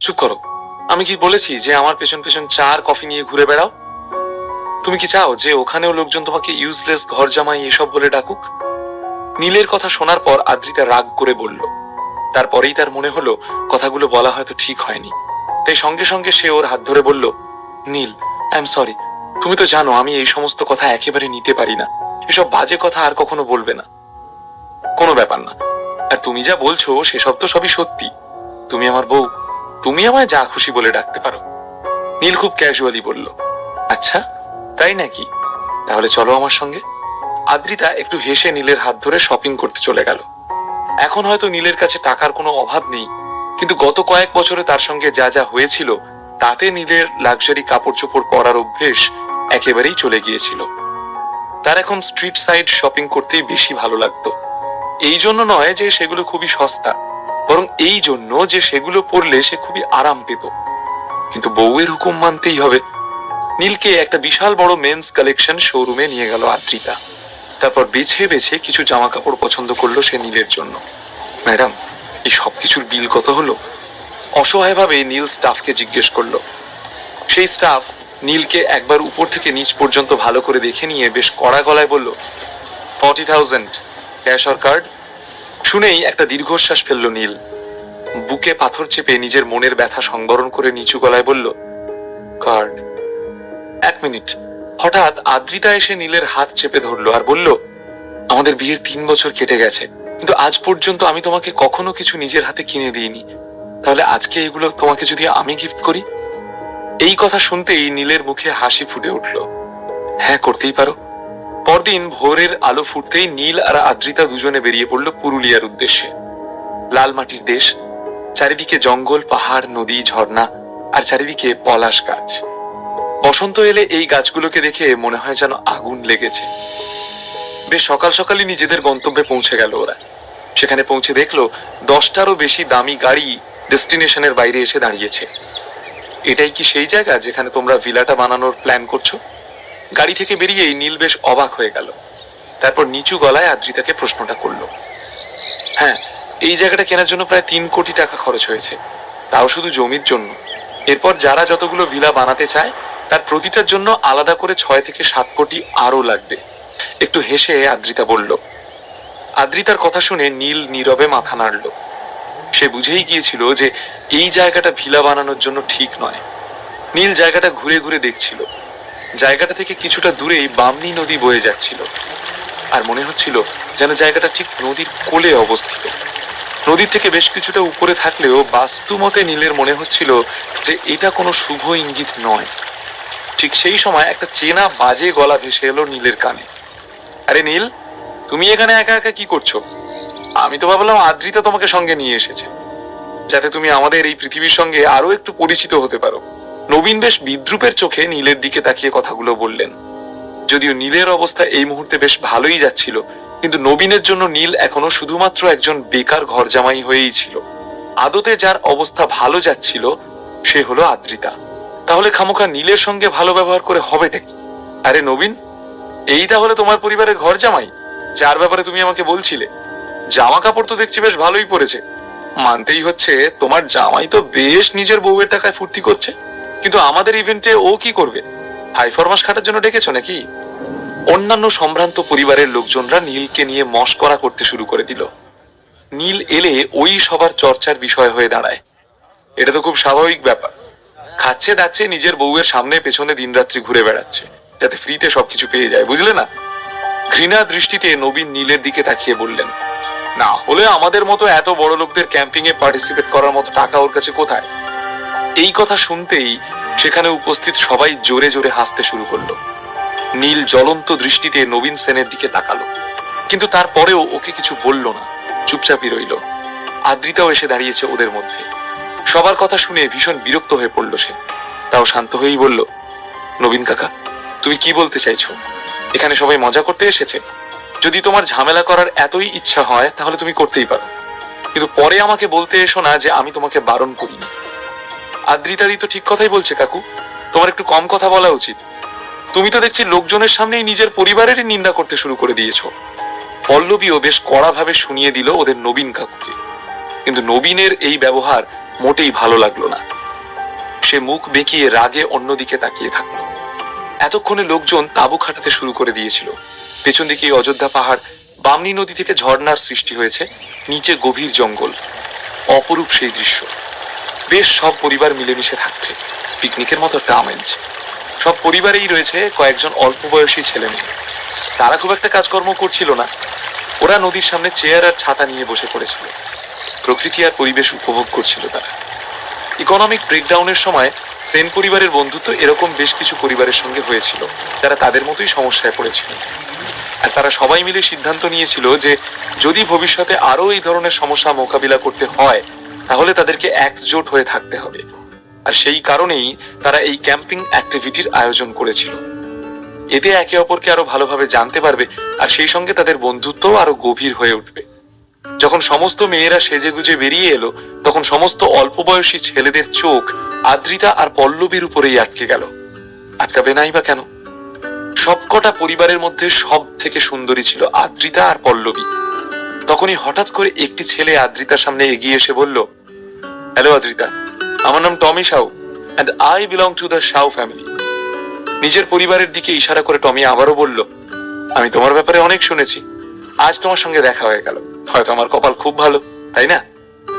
চুপ করো। আমি কি বলেছি যে আমার পেছন পেছন চার কফি নিয়ে ঘুরে বেড়াও? তুমি কি চাও যে ওখানেও লোকজন তোমাকে ইউজলেস ঘর জামাই এসব বলে ডাকুক? নীলের কথা শোনার পর আদ্রিতা রাগ করে বলল, তারপরেই তার মনে হলো কথাগুলো বলা হয়তো ঠিক হয়নি। তাই সঙ্গে সঙ্গে সে ওর হাত ধরে বলল, নীল, আই এম সরি, তুমি তো জানো আমি এই সমস্ত কথা একেবারে নিতে পারি না। এসব বাজে কথা আর কখনো বলবে না। কোনো ব্যাপার না। আর তুমি যা বলছো সেসব তো সবই সত্যি। তুমি আমার বউ। তুমি আমায় যা খুশি বলে ডাকতে পারো। নীল খুব ক্যাজুয়ালি বলল আচ্ছা তাই নাকি? তাহলে চলো আমার সঙ্গে। আদ্রিতা একটু হেসে নীলের হাত ধরে শপিং করতে চলে গেল। এখন হয়তো নীলের কাছে টাকার কোনো অভাব নেই, কিন্তু গত কয়েক বছরে তার সঙ্গে যা যা হয়েছিল, তাতে নীলের লাক্সারি কাপড় চোপড় পরার অভ্যেস একেবারেই চলে গিয়েছিল। তার এখন স্ট্রিট সাইড শপিং করতেই বেশি ভালো লাগতো। এই জন্য নয় যে সেগুলো খুবই সস্তা বরং এই জন্য যে সেগুলো পরলে সে খুবই আরাম পেত। কিন্তু বউয়ের হুকুম মানতেই হবে। নীলকে একটা বিশাল বড় মেন্স কালেকশন শোরুমে নিয়ে গেল আদ্রিতা তারপর বেছে বেছে কিছু জামা কাপড় পছন্দ করল সে নীলের জন্য। ম্যাডাম, এই সবকিছুর বিল কত হলো? অসহায়ভাবে নীল স্টাফকে জিজ্ঞেস করল। সেই স্টাফ নীলকে একবার উপর থেকে নিচ পর্যন্ত ভালো করে দেখে নিয়ে বেশ কড়া গলায় বলল forty thousand cash or card শুনেই একটা দীর্ঘশ্বাস ফেলল নীল। বুকে পাথর চেপে নিজের মনের ব্যথা সংবরণ করে নিচু গলায় বলল কার্ড এক মিনিট। হঠাৎ আদ্রিতা এসে নীলের হাত চেপে ধরলো আর বলল, আমাদের বিয়ের তিন বছর কেটে গেছে, কিন্তু আজ পর্যন্ত আমি তোমাকে কখনো কিছু নিজের হাতে কিনে দিইনি। তাহলে আজকে এগুলো তোমাকে যদি আমি গিফট করি? এই কথা শুনতেই নীলের মুখে হাসি ফুটে উঠল। হ্যাঁ করতেই পারো। পরদিন ভোরের আলো ফুটতেই নীল আর আদ্রিতা দুজনে বেরিয়ে পড়ল পুরুলিয়ার উদ্দেশ্যে। লাল মাটির দেশ, চারিদিকে জঙ্গল, পাহাড়, নদী, ঝর্ণা আর চারিদিকে পলাশ গাছ। বসন্ত এলে এই গাছগুলোকে দেখে মনে হয় যেন আগুন লেগেছে। বেশ সকাল সকালই নিজেদের গন্তব্যে পৌঁছে গেল ওরা। সেখানে পৌঁছে দেখল দশটারও বেশি দামি গাড়ি ডেস্টিনেশনের বাইরে এসে দাঁড়িয়েছে। এটাই কি সেই জায়গা যেখানে তোমরা ভিলাটা বানানোর প্ল্যান করছ? গাড়ি থেকে বেরিয়েই নীল বেশ অবাক হয়ে গেল। তারপর নিচু গলায় আদ্রিতাকে প্রশ্নটা করল। হ্যাঁ এই জায়গাটা কেনার জন্য প্রায় তিন কোটি টাকা খরচ হয়েছে। তাও শুধু জমির জন্য। এরপর যারা যতগুলো ভিলা বানাতে চায়, তার প্রতিটার জন্য আলাদা করে ছয় থেকে সাত কোটি আরও লাগবে। একটু হেসে আদ্রিতা বলল, আদ্রিতার কথা শুনে নীল নীরবে মাথা নাড়ল। সে বুঝেই গিয়েছিল যে এই জায়গাটা ভিলা বানানোর জন্য ঠিক নয়। নীল জায়গাটা ঘুরে ঘুরে দেখছিল। জায়গাটা থেকে কিছুটা দূরেই বামনি নদী বয়ে যাচ্ছিল। আর মনে হচ্ছিল যেন জায়গাটা ঠিক নদীর কোলে অবস্থিত। নদীর থেকে বেশ কিছুটা উপরে থাকলেও বাস্তুমতে নীলের মনে হচ্ছিল যে এটা কোনো শুভ ইঙ্গিত নয়। ঠিক সেই সময় একটা চেনা বাজে গলা ভেসে এলো নীলের কানে। আরে নীল, তুমি এখানে একা একা কি করছ? আমি তো ভাবলাম আদ্রিতা তোমাকে সঙ্গে নিয়ে এসেছে। যাতে তুমি আমাদের এই পৃথিবীর সঙ্গে আরও একটু পরিচিত হতে পারো। নবীন বেশ বিদ্রুপের চোখে নীলের দিকে তাকিয়ে কথাগুলো বললেন। যদিও নীলের অবস্থা এই মুহূর্তে বেশ ভালোই যাচ্ছিল, কিন্তু নবীনের জন্য নীল এখনও শুধুমাত্র একজন বেকার ঘর জামাই হয়েই ছিল। আদতে যার অবস্থা ভালো যাচ্ছিল, সে হলো আদ্রিতা। তাহলে খামোখা নীলের সঙ্গে ভালো ব্যবহার করে হবেটা কি? আরে নবীন, এই তাহলে তোমার পরিবারের ঘর জামাই যার ব্যাপারে তুমি আমাকে বলছিলে। জামা কাপড় তো দেখছি বেশ ভালোই পড়েছে মানতেই হচ্ছে তোমার জামাই তো বেশ নিজের বউয়ের টাকায় ফুর্তি করছে। কিন্তু আমাদের ইভেন্টে ও কি করবে? হাই ফরমাস খাটার জন্য ডেকেছো নাকি? অন্যান্য সম্ভ্রান্ত পরিবারের লোকজনরা নীলকে নিয়ে মস্করা করতে শুরু করে দিল। নীল এলে ওই সবার চর্চার বিষয় হয়ে দাঁড়ায়। এটা তো খুব স্বাভাবিক ব্যাপার। খাচ্ছে দাচ্ছে নিজের বউয়ের সামনে পেছনে দিনরাত্রি ঘুরে বেড়াচ্ছে, যাতে ফ্রিতে সবকিছু পেয়ে যায়, বুঝলে না? ঘৃণা দৃষ্টিতে নবীন নীলের দিকে তাকিয়ে বললেন, না হলে আমাদের মতো এত বড় লোকদের ক্যাম্পিং এ পার্টিসিপেট করার মতো টাকা ওর কাছে কোথায়? এই কথা শুনতেই সেখানে উপস্থিত সবাই জোরে জোরে হাসতে শুরু করল। নীল জ্বলন্ত দৃষ্টিতে নবীন সেনের দিকে তাকালো। কিন্তু তারপরেও ওকে কিছু বলল না, চুপচাপই রইল। আদ্রিতাও এসে দাঁড়িয়েছে ওদের মধ্যে। সবার কথা শুনে ভীষণ বিরক্ত হয়ে পড়ল সে। তাও শান্ত হয়েই বলল, নবীন কাকা, তুমি কি বলতে চাইছো? এখানে সবাই মজা করতে এসেছে? যদি তোমার ঝামেলা করার এতই ইচ্ছা হয়, তাহলে তুমি করতেই পারো। কিন্তু পরে আমাকে বলতে এসো না যে আমি তোমাকে বারণ করিনি। আদ্রিতাদি তো ঠিক কথাই বলছে, কাকু। তোমার একটু কম কথা বলা উচিত। তুমি তো দেখছি লোকজনের সামনেই নিজের পরিবারেরই নিন্দা করতে শুরু করে দিয়েছ। পল্লবীও বেশ কড়াভাবে শুনিয়ে দিল ওদের নবীন কাকুকে। কিন্তু নবীনের এই ব্যবহার মোটেই ভালো লাগল না। সে মুখ বেঁকিয়ে রাগে অন্যদিকে তাকিয়ে থাকল। এতক্ষণে লোকজন তাঁবু খাটাতে শুরু করে দিয়েছিল। পেছন দিকে অযোধ্যা পাহাড় বামনি নদী থেকে ঝর্ণার সৃষ্টি হয়েছে, নিচে গভীর জঙ্গল, অপরূপ সেই দৃশ্য। বেশ সব পরিবার মিলেমিশে থাকছে। পিকনিকের মতো আমেজ। সব পরিবারেই রয়েছে কয়েকজন অল্প বয়সী ছেলে মেয়ে। তারা খুব একটা কাজকর্ম করছিল না। ওরা নদীর সামনে চেয়ার আর ছাতা নিয়ে বসে পড়েছিল। প্রকৃতি আর পরিবেশ উপভোগ করছিল তারা। ইকোনমিক ব্রেকডাউনের সময় সেন পরিবারের বন্ধুত্ব এরকম বেশ কিছু পরিবারের সঙ্গে হয়েছিল। যারা তাদের মতোই সমস্যায় পড়েছিল। আর তারা সবাই মিলে সিদ্ধান্ত নিয়েছিল যে যদি ভবিষ্যতে আরও এই ধরনের সমস্যা মোকাবিলা করতে হয় তাহলে তাদেরকে একজোট হয়ে থাকতে হবে। আর সেই কারণেই তারা এই ক্যাম্পিং অ্যাক্টিভিটির আয়োজন করেছিল। এতে একে অপরকে আরও ভালোভাবে জানতে পারবে আর সেই সঙ্গে তাদের বন্ধুত্ব আরও গভীর হয়ে উঠবে। যখন সমস্ত মেয়েরা সেজেগুজে বেরিয়ে এলো, তখন সমস্ত অল্প বয়সী ছেলেদের চোখ আদ্রিতা আর পল্লবীর উপরেই আটকে গেল। আটকাবে নাই বা কেন? সবকটা পরিবারের মধ্যে সব থেকে সুন্দরী ছিল আদ্রিতা আর পল্লবী। তখনই হঠাৎ করে একটি ছেলে আদ্রিতার সামনে এগিয়ে এসে বলল হ্যালো আদ্রিতা আমার নাম Tommy Sau and I belong to the Sau family নিজের পরিবারের দিকে ইশারা করে টমি আবারও বলল, আমি তোমার ব্যাপারে অনেক শুনেছি। আজ তোমার সঙ্গে দেখা হয়ে গেল। হয়তো আমার কপাল খুব ভালো, তাই না?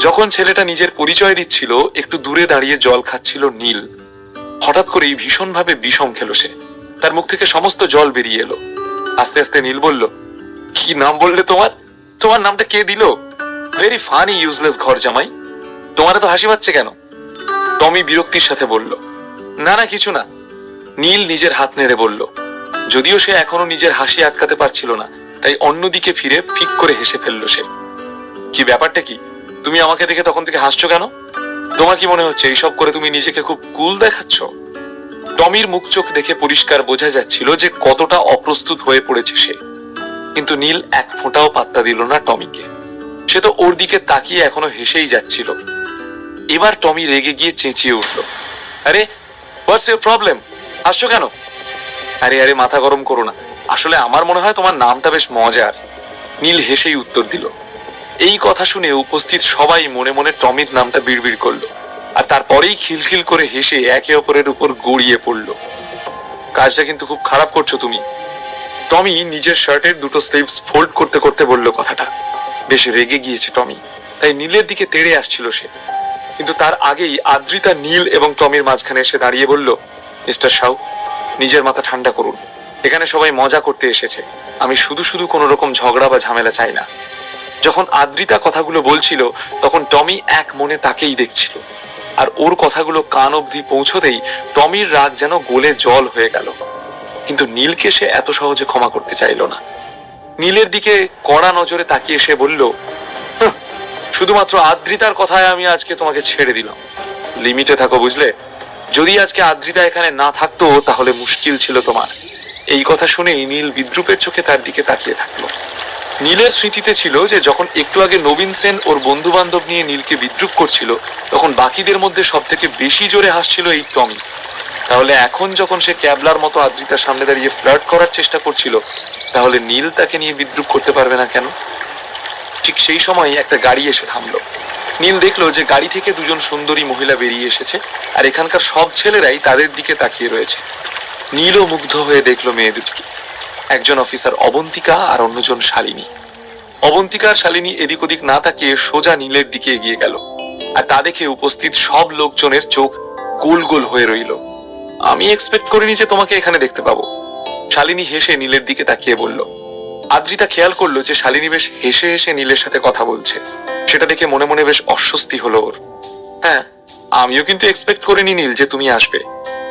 যখন ছেলেটা নিজের পরিচয় দিচ্ছিল, একটু দূরে দাঁড়িয়ে জল খাচ্ছিল নীল। হঠাৎ করেই ভীষণভাবে বিষম খেলো সে। তার মুখ থেকে সমস্ত জল বেরিয়ে এলো। আস্তে আস্তে নীল বলল, কি নাম বললে তোমার? তোমার নামটা কে দিল? ভেরি ফানি ইউজলেস ঘর জামাই। তোমার তো হাসি পাচ্ছে কেন? টমি বিরক্তির সাথে বলল, না না, কিছু না। নীল নিজের হাত নেড়ে বলল, যদিও সে এখনও নিজের হাসি আটকাতে পারছিল না, তাই অন্যদিকে ফিরে ফিক করে হেসে ফেলল সে। কি ব্যাপারটা কি? তুমি আমাকে দেখে তখন থেকে হাসছো কেন? তোমার কি মনে হচ্ছে এইসব করে তুমি নিজেকে খুব কুল দেখাচ্ছ? টমির মুখ চোখ দেখে পরিষ্কার বোঝা যাচ্ছিল যে কতটা অপ্রস্তুত হয়ে পড়েছে সে। কিন্তু নীল এক ফোঁটাও পাত্তা দিল না টমিকে। সে তো ওর দিকে তাকিয়ে এখনও হেসেই যাচ্ছিল। এবার টমি রেগে গিয়ে চেঁচিয়ে উঠল। আরে হোয়াটস ইউর প্রবলেম হাসছো কেন? আরে আরে, মাথা গরম করো না। আসলে আমার মনে হয় তোমার নামটা বেশ মজার। নীল হেসেই উত্তর দিল। এই কথা শুনে উপস্থিত সবাই মনে মনে টমির নামটা বিড়বিড় করল আর তারপরেই খিলখিল করে হেসে একে অপরের উপর গড়িয়ে পড়ল। কাজটা কিন্তু খুব খারাপ করছ তুমি। টমি নিজের শার্টের দুটো স্লিভস ফোল্ড করতে করতে বলল কথাটা। বেশ রেগে গিয়েছে টমি, তাই নীলের দিকে তেড়ে আসছিল সে। কিন্তু তার আগেই আদ্রিতা নীল এবং টমির মাঝখানে এসে দাঁড়িয়ে বলল মিস্টার সাউ নিজের মাথা ঠান্ডা করুন। এখানে সবাই মজা করতে এসেছে। আমি শুধু শুধু কোনো রকম ঝগড়া বা ঝামেলা চাই না। যখন আদ্রিতা কথাগুলো বলছিল তখন টমি এক মনে তাকেই দেখছিল। আর ওর কথাগুলো কান অবধি পৌঁছতেই টমির রাগ যেন গোলে জল হয়ে গেল। কিন্তু নীলকে সে এত সহজে ক্ষমা করতে চাইল না। নীলের দিকে কড়া নজরে তাকিয়ে সে বলল "হুঁ, শুধুমাত্র আদ্রিতার কথায় আমি আজকে তোমাকে ছেড়ে দিলাম। লিমিটে থাকো, বুঝলে? যদি আজকে আদ্রিতা এখানে না থাকতো, তাহলে মুশকিল ছিল তোমার। এই কথা শুনেই নীল বিদ্রুপের চোখে তার দিকে তাকিয়ে থাকল। নীলের স্মৃতিতে ছিল যে, যখন একটু আগে নবীন সেন ওর বন্ধু বান্ধব নিয়ে নীলকে বিদ্রুপ করছিল, তখন বাকিদের মধ্যে সব থেকে বেশি জোরে হাসছিল এই টমি। তাহলে এখন যখন সে ক্যাবলার মতো আদ্রিতার সামনে দাঁড়িয়ে ফ্লার্ট করার চেষ্টা করছিল, তাহলে নীল তাকে নিয়ে বিদ্রুপ করতে পারবে না কেন? ঠিক সেই সময় একটা গাড়ি এসে থামলো। নীল দেখল যে গাড়ি থেকে দুজন সুন্দরী মহিলা বেরিয়ে এসেছে, আর এখানকার সব ছেলেরাই তাদের দিকে তাকিয়ে রয়েছে। নীলও মুগ্ধ হয়ে দেখল মেয়ে দুটিকে একজন অফিসার অবন্তিকা আর অন্যজন শালিনী। অবন্তিকা আর শালিনী এদিক ওদিক না তাকিয়ে সোজা নীলের দিকে এগিয়ে গেল, আর তা দেখে উপস্থিত সব লোকজনের চোখ গোল গোল হয়ে রইল। আমি এক্সপেক্ট করিনি যে তোমাকে এখানে দেখতে পাবো। শালিনী হেসে নীলের দিকে তাকিয়ে বলল আদ্রিতা খেয়াল করল যে শালিনী বেশ হেসে হেসে নীলের সাথে কথা বলছে। সেটা দেখে মনে মনে বেশ অস্বস্তি হলো ওর। হ্যাঁ আমিও কিন্তু এক্সপেক্ট করিনি নীল যে তুমি আসবে।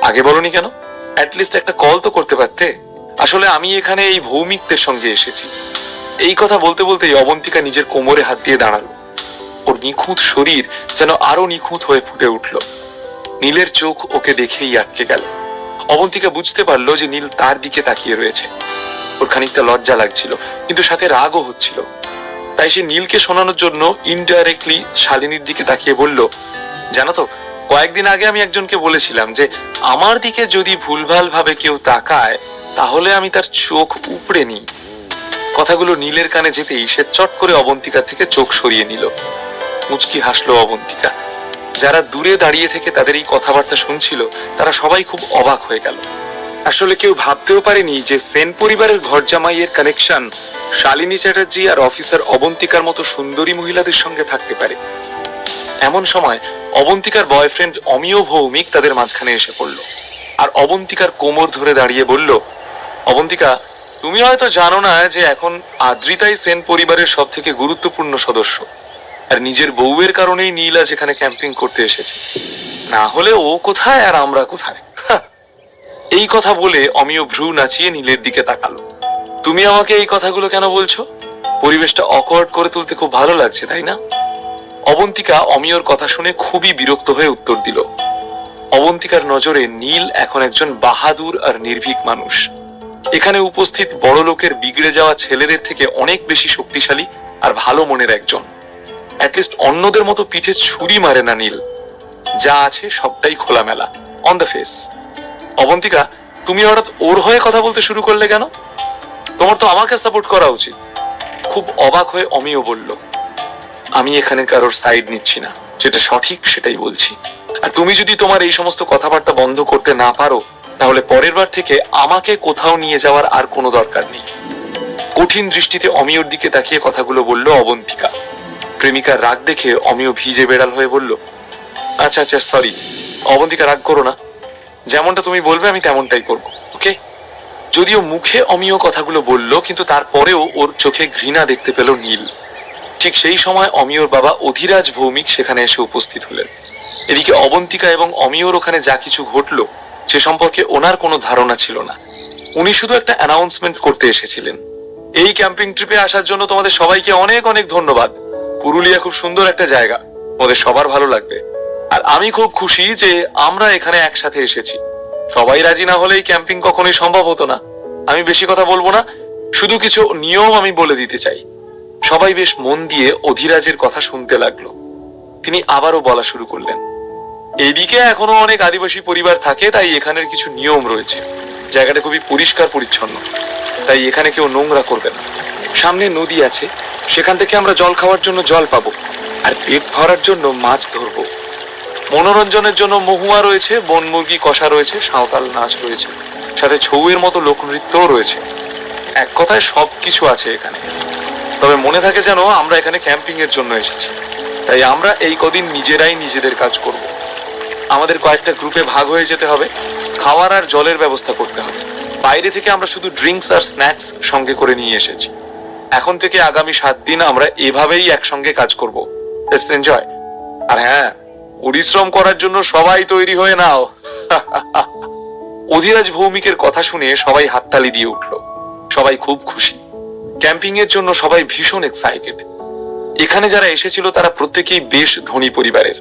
আগে বলনি কেন? অ্যাটলিস্ট একটা কল তো করতে পারতে। আসলে আমি এখানে এই ভৌমিকদের সঙ্গে এসেছি। এই কথা বলতে বলতেই অবন্তিকা নিজের কোমরে হাত দিয়ে দাঁড়াল। ওর নিখুঁত শরীর যেন আরও নিখুঁত হয়ে ফুটে উঠল। নীলের চোখ ওকে দেখেই আটকে গেল। অবন্তিকা বুঝতে পারল যে নীল তার দিকে তাকিয়ে রয়েছে। ওর খানিকটা লজ্জা লাগছিল, কিন্তু সাথে রাগও হচ্ছিল। তাই সে নীলকে শোনানোর জন্য ইনডাইরেক্টলি শালিনীর দিকে তাকিয়ে বলল, জানো তো, কয়েকদিন আগে আমি একজনকে বলেছিলাম যে, আমার দিকে যদি ভুলভাল ভাবে কেউ তাকায়, তাহলে আমি তার চোখ উপড়ে নিই। কথাগুলো নীলের কানে যেতেই সে চট করে অবন্তিকার থেকে চোখ সরিয়ে নিল। মুচকি হাসলো অবন্তিকা। যারা দূরে দাঁড়িয়ে থেকে তাদের এই কথাবার্তা শুনছিল, তারা সবাই খুব অবাক হয়ে গেল। আসলে কেউ ভাবতেও পারেনি যে সেন পরিবারের ঘর জামাইয়ের কানেকশন শালিনী চ্যাটার্জি আর অফিসার অবন্তিকার মতো সুন্দরী মহিলাদের সঙ্গে থাকতে পারে এমন সময় অবন্তিকার বয়ফ্রেন্ড অমিয় ভৌমিক তাদের মাঝখানে এসে পড়ল আর অবন্তিকার কোমর ধরে দাঁড়িয়ে বলল, অবন্তিকা, তুমি হয়তো জানো না যে এখন আদ্রিতাই সেন পরিবারের সব থেকে গুরুত্বপূর্ণ সদস্য আর নিজের বউয়ের কারণেই নীলা যেখানে ক্যাম্পিং করতে এসেছে না হলে ও কোথায় আর আমরা কোথায়। এই কথা বলে অমিয় ভ্রু নাচিয়ে নীলের দিকে তাকালো। তুমি আমাকে এই কথাগুলো কেন বলছো? পরিবেশটা অকওয়ার্ড করে তুলতে খুব ভালো লাগছে, তাই না? অবন্তিকা অমিয়র কথা শুনে খুবই বিরক্ত হয়ে উত্তর দিল, অবন্তিকার নজরে নীল এখন একজন বাহাদুর আর নির্ভীক মানুষ। এখানে উপস্থিত বড় লোকের বিগড়ে যাওয়া ছেলেদের থেকে অনেক বেশি শক্তিশালী আর ভালো মনের একজন। অ্যাটলিস্ট অন্যদের মতো পিঠে ছুরি মারে না নীল। যা আছে সবটাই খোলামেলা। অন দ্য ফেস অবন্তিকা, তুমি হঠাৎ ওর হয়ে কথা বলতে শুরু করলে কেন? তোমার তো আমাকে সাপোর্ট করা উচিত। খুব অবাক হয়ে অমিও বলল, আমি এখানে কারোর সাইড নিচ্ছি না। যেটা সঠিক, সেটাই বলছি। আর তুমি যদি তোমার এই সমস্ত কথাবার্তা বন্ধ করতে না পারো, তাহলে পরের বার থেকে আমাকে কোথাও নিয়ে যাওয়ার আর কোনো দরকার নেই। কঠিন দৃষ্টিতে অমিয়র দিকে তাকিয়ে কথাগুলো বলল অবন্তিকা। প্রেমিকার রাগ দেখে অমিয় ভিজে বেড়াল হয়ে বলল আচ্ছা আচ্ছা সরি অবন্তিকা, রাগ করো না। যেমনটা তুমি বলবে, আমি তেমনটাই করব ওকে যদিও মুখে অমিয় কথাগুলো বলল, কিন্তু তারপরেও ওর চোখে ঘৃণা দেখতে পেল নীল। ঠিক সেই সময় অমিয়র বাবা অধিরাজ ভৌমিক সেখানে এসে উপস্থিত হলেন। এদিকে অবন্তিকা এবং অমিয়র ওখানে যা কিছু ঘটলো, সে সম্পর্কে ওনার কোনো ধারণা ছিল না। উনি শুধু একটা অ্যানাউন্সমেন্ট করতে এসেছিলেন। এই ক্যাম্পিং ট্রিপে আসার জন্য তোমাদের সবাইকে অনেক অনেক ধন্যবাদ। পুরুলিয়া খুব সুন্দর একটা জায়গা। তোমাদের সবার ভালো লাগবে। আর আমি খুব খুশি যে আমরা এখানে একসাথে এসেছি। সবাই রাজি না হলে এই ক্যাম্পিং কখনোই সম্ভব হতো না। আমি বেশি কথা বলব না, শুধু কিছু নিয়ম আমি বলে দিতে চাই। সবাই বেশ মন দিয়ে অধিরাজের কথা শুনতে লাগল। তিনি আবারও বলা শুরু করলেন। এইদিকে এখনও অনেক আদিবাসী পরিবার থাকে, তাই এখানের কিছু নিয়ম রয়েছে। জায়গাটা খুবই পরিষ্কার পরিচ্ছন্ন। তাই এখানে কেউ নোংরা করবে না। সামনে নদী আছে, সেখান থেকে আমরা জল খাওয়ার জন্য জল পাবো। আর পেট ভরার জন্য মাছ ধরবো। মনোরঞ্জনের জন্য মহুয়া রয়েছে, বন মুরগি, কষা রয়েছে, সাঁওতাল নাচ রয়েছে, সাথে ছৌয়ের মতো লোকনৃত্যও রয়েছে। এক কথায় সব কিছু আছে এখানে। তবে মনে থাকে যেন আমরা এখানে ক্যাম্পিং এর জন্য এসেছি। তাই আমরা এই কদিন নিজেরাই নিজেদের কাজ করব। আমাদের কয়েকটা গ্রুপে ভাগ হয়ে যেতে হবে। খাওয়ার আর জলের ব্যবস্থা করতে হবে। বাইরে থেকে আমরা শুধু ড্রিঙ্কস আর স্ন্যাক্স সঙ্গে করে নিয়ে এসেছি। এখন থেকে আগামী সাত দিন আমরা এভাবেই একসঙ্গে কাজ করব। এনজয়। আর হ্যাঁ পরিশ্রম করার জন্য সবাই তৈরি হয়ে নাও। অধিরাজ ভৌমিকের কথা শুনে সবাই হাততালি দিয়ে উঠল। সবাই খুব খুশি। ক্যাম্পিং এর জন্য সবাই ভীষণ এক্সাইটেড এখানে যারা এসেছিল তারা প্রত্যেকেই বেশ ধনী পরিবারের।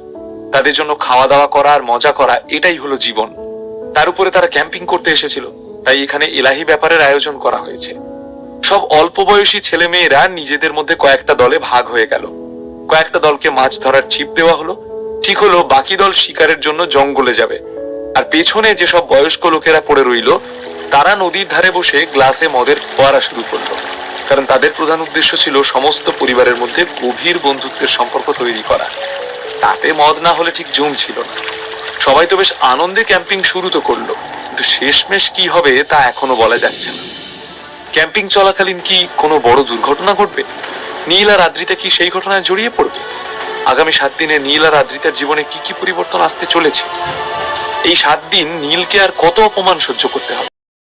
তাদের জন্য খাওয়া দাওয়া করা আর মজা করা এটাই হলো জীবন। তার উপরে তারা ক্যাম্পিং করতে এসেছিল। তাই এখানে এলাহি ব্যাপারের আয়োজন করা হয়েছে। সব অল্প বয়সী ছেলে মেয়েরা নিজেদের মধ্যে কয়েকটা দলে ভাগ হয়ে গেল। কয়েকটা দলকে মাছ ধরার ছিপ দেওয়া হলো। ঠিক হলো, বাকি দল শিকারের জন্য জঙ্গলে যাবে। আর পেছনে যেসব বয়স্ক লোকেরা পড়ে রইল, তারা নদীর ধারে বসে গ্লাসে মদের ফোয়ারা শুরু করল। কারণ তাদের প্রধান উদ্দেশ্য ছিল সমস্ত পরিবারের মধ্যে গভীর বন্ধুত্বের সম্পর্ক তৈরি করা। তাতে মদ না হলে ঠিক জুম ছিল না। সবাই তো বেশ আনন্দে ক্যাম্পিং শুরু তো করল, কিন্তু শেষমেশ কি হবে তা এখনও বলা যাচ্ছে না। ক্যাম্পিং চলাকালীন কি কোনো বড় দুর্ঘটনা ঘটবে? নীল আর আদ্রিতা কি সেই ঘটনায় জড়িয়ে পড়বে? আগামী সাত দিনে নীল আর আদ্রিতার জীবনে কি কি পরিবর্তন আসতে চলেছে? এই সাত দিন নীলকে আর কত অপমান সহ্য করতে হবে?